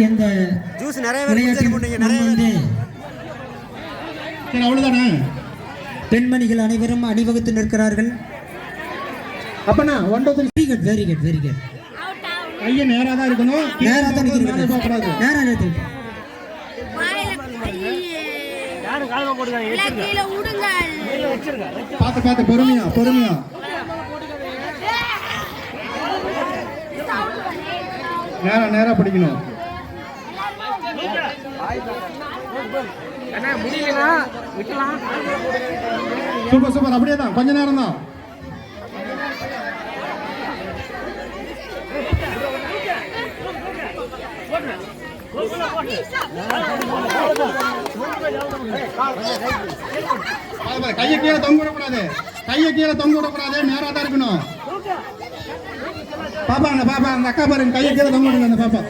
இந்த ஜூஸ் நிறைய விளையாட்டில் வந்து அவ்வளோதானே பெண்மணிகள் அனைவரும் அணிவகுத்து நிற்கிறார்கள். அப்பனா one two very good very good very good கையை நேராக தான் இருக்கணும். நேரா தான் மேலே நிற்கிறது போகக்கூடாது நேரா நிறுத்து எல்லாம் கீழே விடுங்கள் பார்த்து பார்த்து பொறுமையா பொறுமையா. நேரா நேரா பிடிக்கணும். Super super. அப்படியே தான் கொஞ்ச நேரம் தான் கையை கீழே தொங்க விடக்கூடாது. கையை கீழே தொங்க விடக்கூடாது. நேரா தான் இருக்கணும். பாப்பா அந்த பாப்பா அந்த அக்கா பாருங்க கையை கீழே தொங்க விடுங்க அந்த பாப்பா.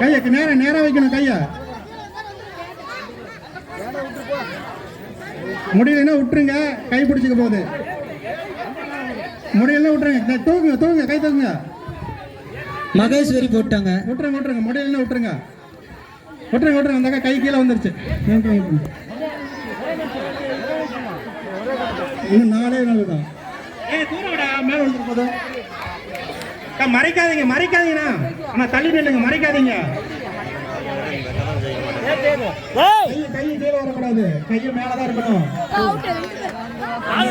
கையை நேரா நேரா வைக்கணும் கையை. முடியலன்னா விட்டுருங்க கை பிடிச்சிக்க போகுது. முடியலன்னா விட்டுருங்க தூக்குங்க தூக்குங்க கை தூக்குங்க. மகேஸ்வரி போட்டாங்க. விட்டுருங்க விட்டுருங்க முடியலன்னா விட்டுருங்க. விட்டுருங்க விட்டுருங்க அந்த அக்கா கை கீழே வந்துருச்சு. விட்டுருங்க, விட்டுருங்க. இன்னும் நாலே நாள் தான். ஏய் தூர விடா மேலே வந்துரு போதும் அக்கா, மறைக்காதீங்க மறைக்காதீங்கண்ணா அண்ணா தள்ளி நில்லுங்க மறைக்காதீங்க கையை கையை கீழே வரக்கூடாது கையை மேலே தான் இருக்கணும்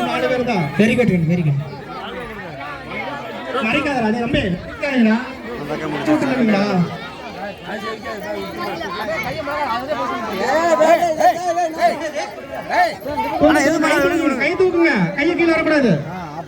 நாலு பேர் தான் வெரி குட் வெரி குட் தூக்குறீங்களா அண்ணா, எது கை தூக்குங்க, கை தூக்குங்க கையை கீழே வரக்கூடாது